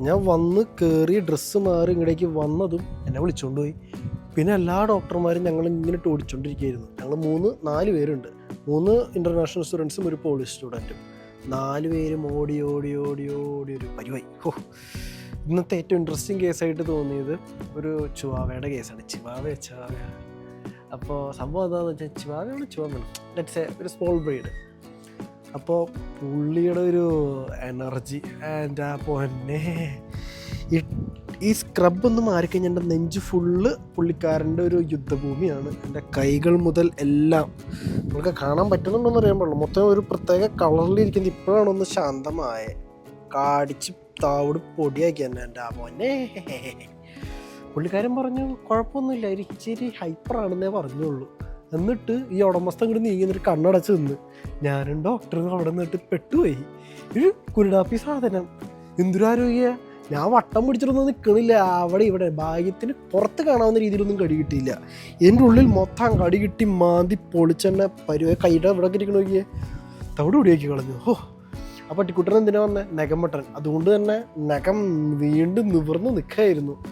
ഞാൻ വന്ന് കയറി ഡ്രസ്സ് മാറി ഇങ്ങടേക്ക് വന്നതും എന്നെ വിളിച്ചുകൊണ്ട് പോയി. പിന്നെ എല്ലാ ഡോക്ടർമാരും ഞങ്ങൾ ഇങ്ങനെ ഓടിച്ചോണ്ടിരിക്കുകയായിരുന്നു ഞങ്ങൾ മൂന്ന് നാല് പേരുണ്ട്. മൂന്ന് ഇന്റർനാഷണൽ സ്റ്റുഡൻസും ഒരു പോളിഷ് സ്റ്റുഡന്റും നാല് പേരും ഓടി ഓടി ഓടി ഓടി ഒരു പരിവായി. ഹോ. ഇന്നത്തെ ഏറ്റവും ഇൻട്രസ്റ്റിംഗ് കേസായിട്ട് തോന്നിയത് ഒരു ചുവാവയുടെ കേസാണ് ചിവാവ ചുവാവ അപ്പോൾ സംഭവം എന്താണെന്ന് വെച്ചാൽ ചുവാവയാണ് ചുവാവയാണ് ലെറ്റ്സ് എ ഒരു സ്മോൾ ബ്രീഡ് അപ്പോൾ പുള്ളിയുടെ ഒരു എനർജി ആൻഡ് ആ പൊന്നെ. ഈ സ്ക്രബ് ഒന്ന് മാറിക്കഴിഞ്ഞാൽ എന്റെ നെഞ്ച് ഫുള്ള് പുള്ളിക്കാരന്റെ ഒരു യുദ്ധഭൂമിയാണ്. എന്റെ കൈകൾ മുതൽ എല്ലാം. നമുക്ക് കാണാൻ പറ്റുന്നുണ്ടോന്ന് അറിയാൻ പാടില്ല. മൊത്തം ഒരു പ്രത്യേക കളറിലിരിക്കുന്നത് ഇപ്പോഴാണ് ഒന്ന് ശാന്തമായേ. കാടിച്ച് താവോട് പൊടിയാക്കി തന്നെ എന്റെ ആ മോനെ പുള്ളിക്കാരൻ പറഞ്ഞു കുഴപ്പമൊന്നുമില്ല. ഒരു ഇച്ചിരി ഹൈപ്പറാണെന്നേ പറഞ്ഞുള്ളൂ. എന്നിട്ട് ഈ ഉടമസ്ഥ ഇങ്ങോട്ട് നീങ്ങി നിന്നിട്ട് കണ്ണടച്ച് നിന്ന്. ഞാനും ഡോക്ടറും അവിടെ നിന്നിട്ട് പെട്ടുപോയി. ഒരു കുരുടാപ്പി സാധനം. എന്തൊരാരോഗ്യ ഞാൻ വട്ടം പിടിച്ചിട്ടൊന്നും നിൽക്കണില്ല അവിടെ ഇവിടെ ഭാഗ്യത്തിന് പുറത്ത് കാണാവുന്ന രീതിയിലൊന്നും കടി കിട്ടിയില്ല. എന്റെ ഉള്ളിൽ മൊത്തം കടി കിട്ടി മാന്തി പൊളിച്ചെന്നെ പരുവ കൈയുടെ ഇവിടെ ഇരിക്കണ നോക്കിയേ. തവിട് ഓടിയാക്കി കളഞ്ഞു. ഓ ആ പട്ടിക്കുട്ടൻ എന്തിനാ വന്നേ? നഖം മട്ടൻ അതുകൊണ്ട് തന്നെ നഖം വീണ്ടും നിവർന്ന് നിൽക്കായിരുന്നു